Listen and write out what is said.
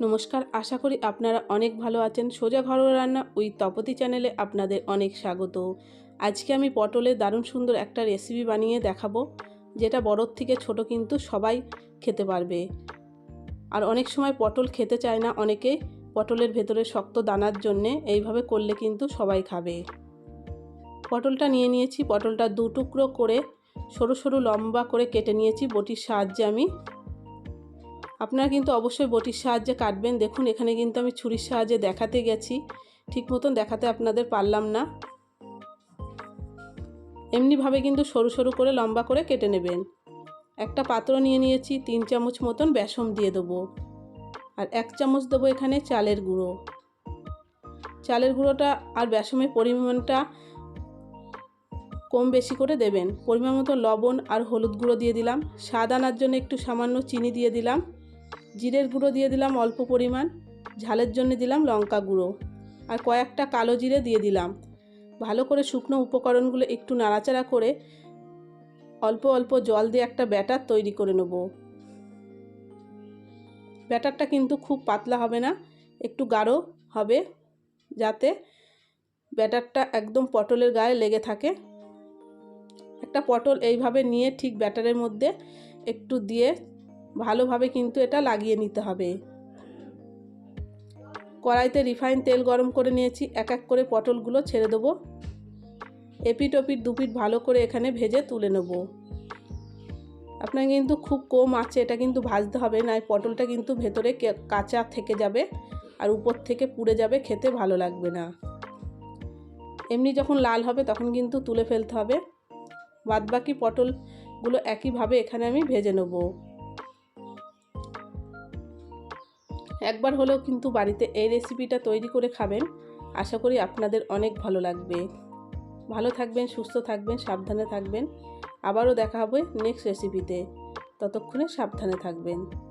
নমস্কার, আশা করি আপনারা অনেক ভালো আছেন। সোজা ঘরোয়া রান্না ওই তপতি চ্যানেলে আপনাদের অনেক স্বাগত। আজকে আমি পটলের দারুণ সুন্দর একটা রেসিপি বানিয়ে দেখাবো, যেটা বড়োর থেকে ছোট কিন্তু সবাই খেতে পারবে। আর অনেক সময় পটল খেতে চায় না অনেকে, পটলের ভেতরে শক্ত দানার জন্যে এইভাবে করলে কিন্তু সবাই খাবে। পটলটা নিয়ে নিয়েছি, পটলটা দু টুকরো করে সরু সরু লম্বা করে কেটে নিয়েছি, বটির সাহায্যে আমি আপনারা কিন্তু অবশ্যই বটির সাহায্যে কাটবেন। দেখুন, এখানে কিন্তু আমি ছুরির সাহায্যে দেখাতে গেছি। ঠিক মতন দেখাতে আপনাদের পারলাম না। এমনিভাবে কিন্তু সরু সরু করে লম্বা করে কেটে নেবেন। একটা পাত্র নিয়ে নিয়েছি, তিন চামচ মতন বেসম দিয়ে দেবো। আর এক চামচ দেবো এখানে চালের গুঁড়ো। চালের গুঁড়োটা আর বেসমের পরিমাণটা কম বেশি করে দেবেন। পরিমাণ মতো লবণ আর হলুদ গুঁড়ো দিয়ে দিলাম। স্বাদ আনার জন্য একটু সামান্য চিনি দিয়ে দিলাম। জিরের গুঁড়ো দিয়ে দিলাম অল্প পরিমাণ, ঝালের জন্য দিলাম লঙ্কা গুঁড়ো আর কয়েকটা কালো জিরে দিয়ে দিলাম। ভালো করে শুকনো উপকরণগুলো একটু নাড়াচাড়া করে অল্প অল্প জল দিয়ে একটা ব্যাটার তৈরি করে নেব। ব্যাটারটা কিন্তু খুব পাতলা হবে না, একটু গাঢ় হবে যাতে ব্যাটারটা একদম পটলের গায়ে লেগে থাকে। একটা পটল এইভাবে নিয়ে ঠিক ব্যাটারের মধ্যে একটু দিয়ে ভালোভাবে কিন্তু এটা লাগিয়ে নিতে হবে। কড়াইতে রিফাইন তেল গরম করে নিয়েছি, এক এক করে পটলগুলো ছেড়ে দেবো। এপিট ওপিট দুপিট ভালো করে এখানে ভেজে তুলে নেব। আপনার কিন্তু খুব কম আছে, এটা কিন্তু ভাজতে হবে, না পটলটা কিন্তু ভেতরে কাঁচা থেকে যাবে আর উপর থেকে পুড়ে যাবে, খেতে ভালো লাগবে না। এমনি যখন লাল হবে তখন কিন্তু তুলে ফেলতে হবে। বাদবাকি পটলগুলো একইভাবে এখানে আমি ভেজে নেব। একবার হলেও কিন্তু বাড়িতে এই রেসিপিটা তৈরি করে খাবেন। আশা করি আপনাদের অনেক ভালো লাগবে। ভালো থাকবেন, সুস্থ থাকবেন, সাবধানে থাকবেন। আবারও দেখা হবে নেক্সট রেসিপিতে ততক্ষণে সাবধানে থাকবেন।